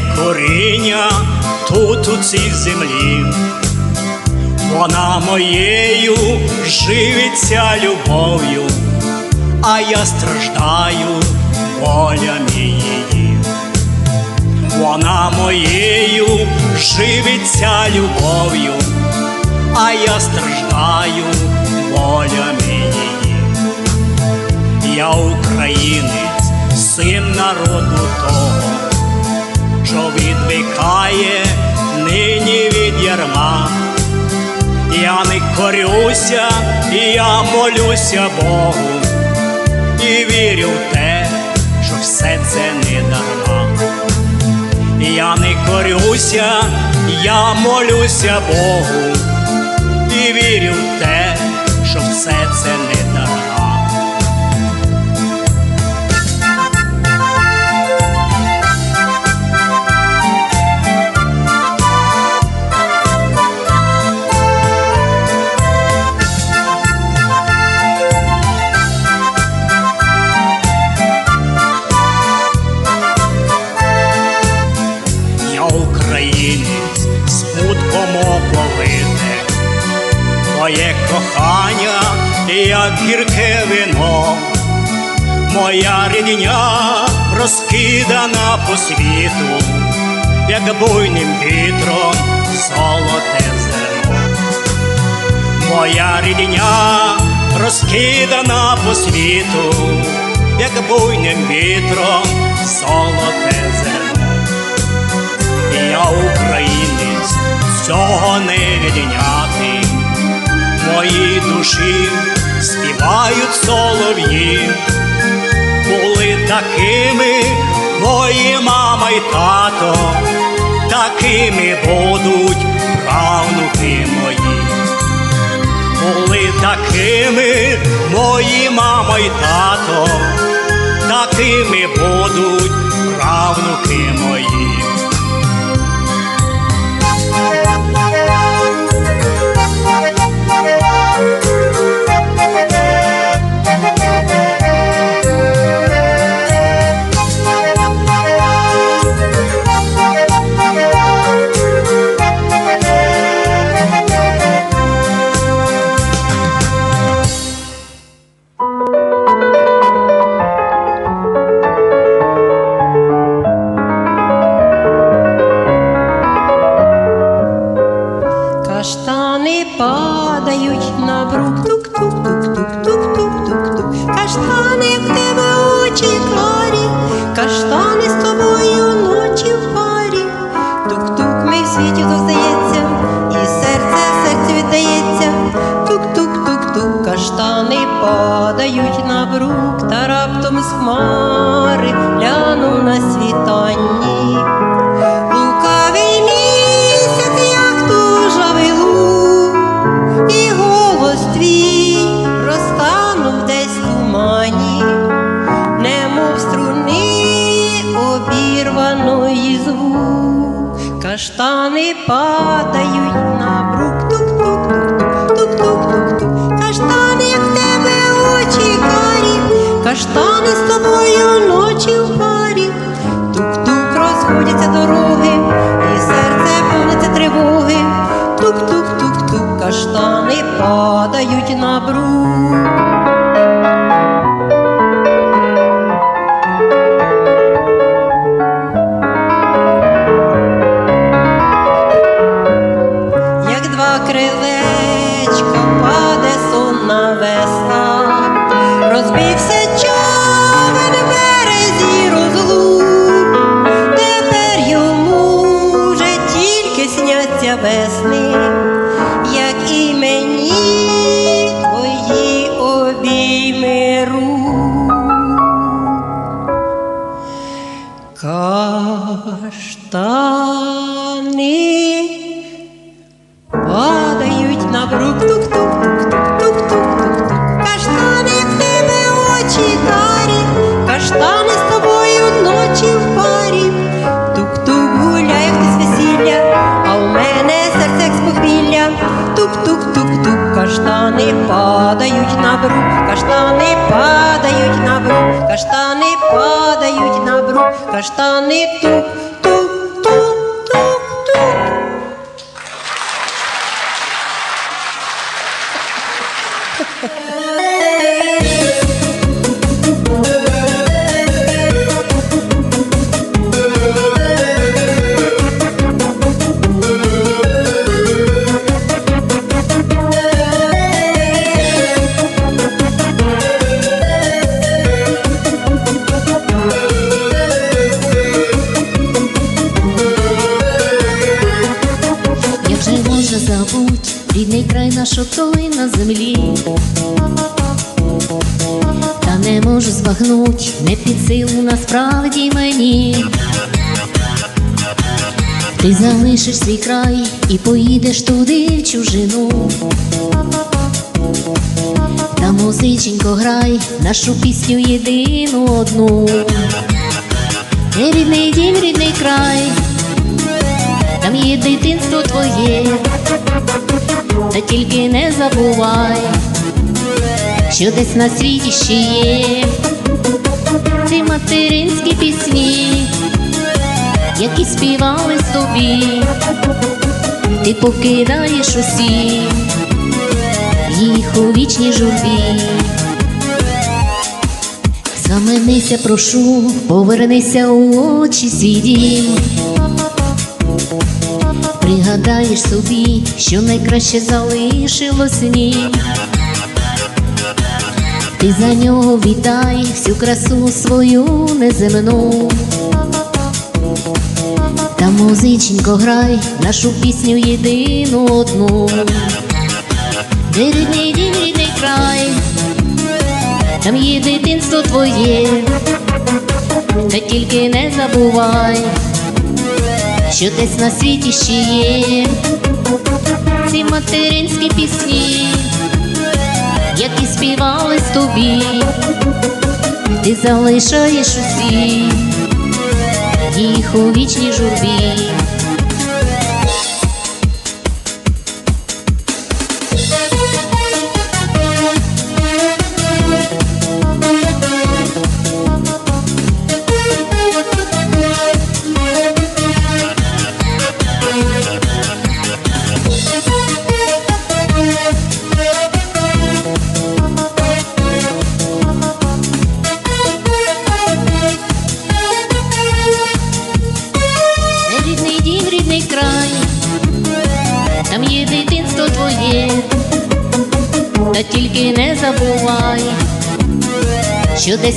кров'ю, коріння тут у цій землі, вона моєю живиться любов'ю, а я страждаю болями її. Вона моєю живиться любов'ю, а я страждаю болями її. Я українець, син народу того, що відвикає нині від ярма. Я не корюся, я молюся Богу і вірю в те, що все це не дарма. Я не корюся, я молюся Богу і вірю в те, що все це не як буйним вітром золоте зерно. Моя рідня розкидана по світу, як буйним вітром золоте зерно. Я українець, цього не відняти. В моїй душі співають солов'ї, були такими мої мама й тато, такими будуть правнуки мої. Були такими мої мама й тато, такими будуть правнуки мої. На брук. Тук-тук-тук-тук, каштани падають на брук, каштани падають на брук, каштани падають на брук, каштани тук, землі? Та не можу збагнуть, не під силу насправді мені. Ти залишиш свій край і поїдеш туди в чужину. Та музиченько грай нашу пісню єдину одну. Рідний дім, рідний край, там є дитинство твоє, та тільки не забувай, що десь на світі ще є ці материнські пісні, які співались тобі, ти покидаєш усі їх у вічній журбі. Заменися, прошу, повернися у очі свій дім. Пригадаєш собі, що найкраще залишилось в ній. Ти за нього віддай всю красу свою неземну. Та музиченько грай нашу пісню єдину одну. Де дім, рідний край, там є дитинство твоє, та тільки не забувай що десь на світі ще є ці материнські пісні, які співались тобі, ти залишаєш усі їх у вічній журбі.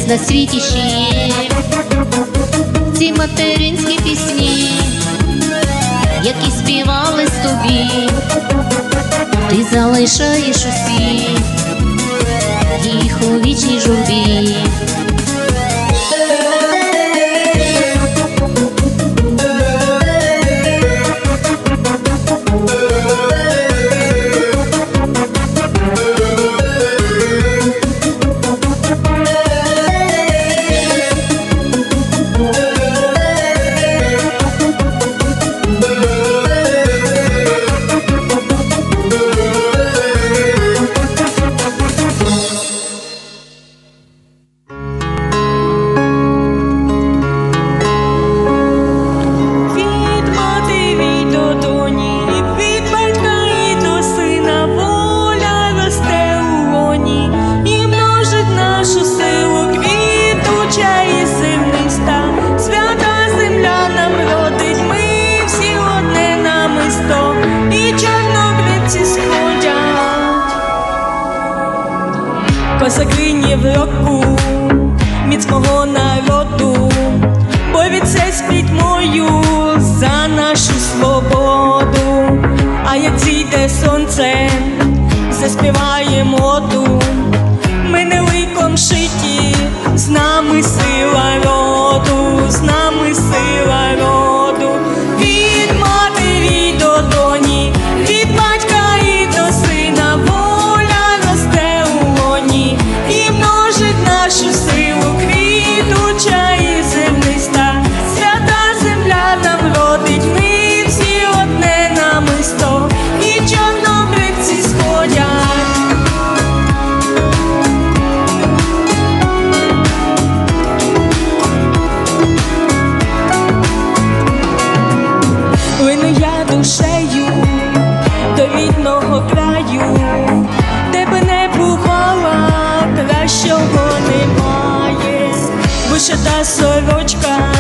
Десь на світі ще ці материнські пісні, які співались тобі, ти залишаєш усі їх у вічній журбі. Козакині в року міцного народу, спіть мою за нашу свободу. А як зійде сонце, заспіваємо моду. Ми не ликом шиті, з нами сила роду, цього немає, вишита сорочка.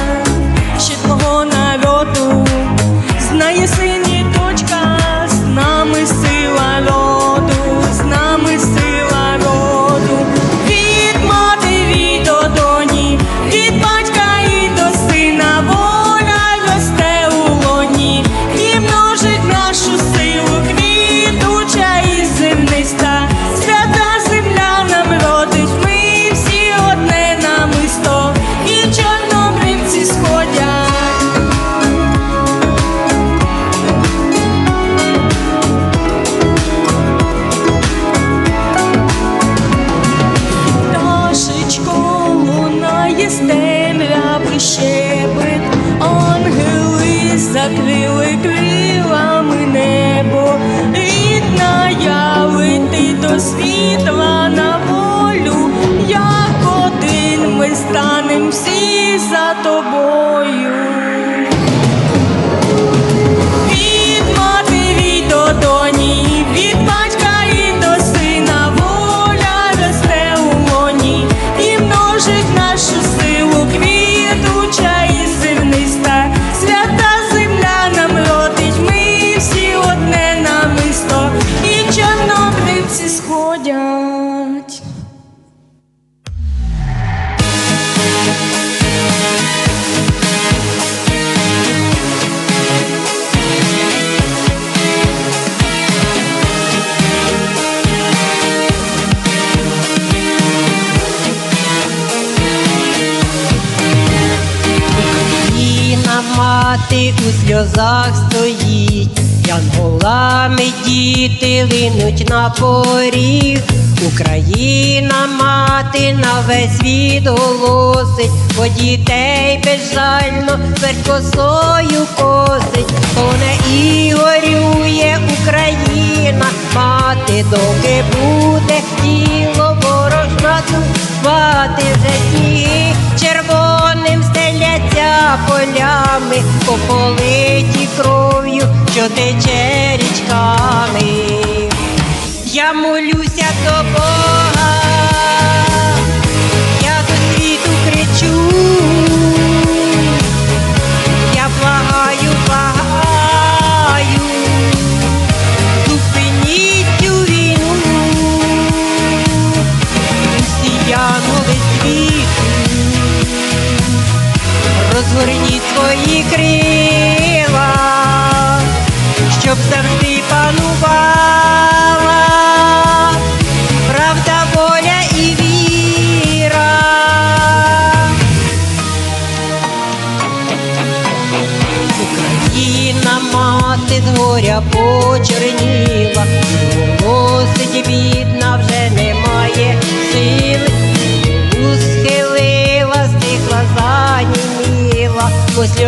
Мати у сльозах стоїть, янголами діти линуть на поріг. Україна мати на весь світ голосить, бо дітей безжально смерть косою косить, Тоне і горює Україна, мати, доки буде. Тіло ворожна мати вже сніги червоним стеляться полями, пополиті кров'ю, що тече річками. Я молюся до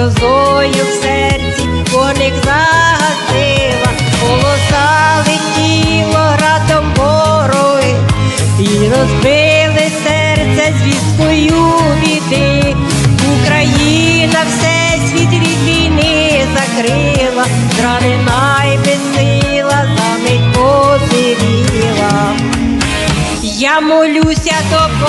сльозою в серці вогник загасила, голоса летіло радом вороги, і розбили серце звісткою біди. Україна все світ від війни закрила, зранена й безсила, замить посивіла. Я молюся до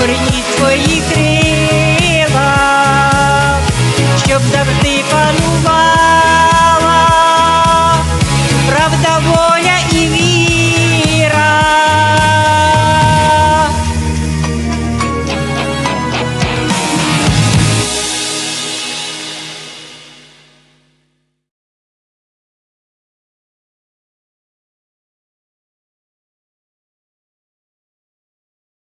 горні твої крила.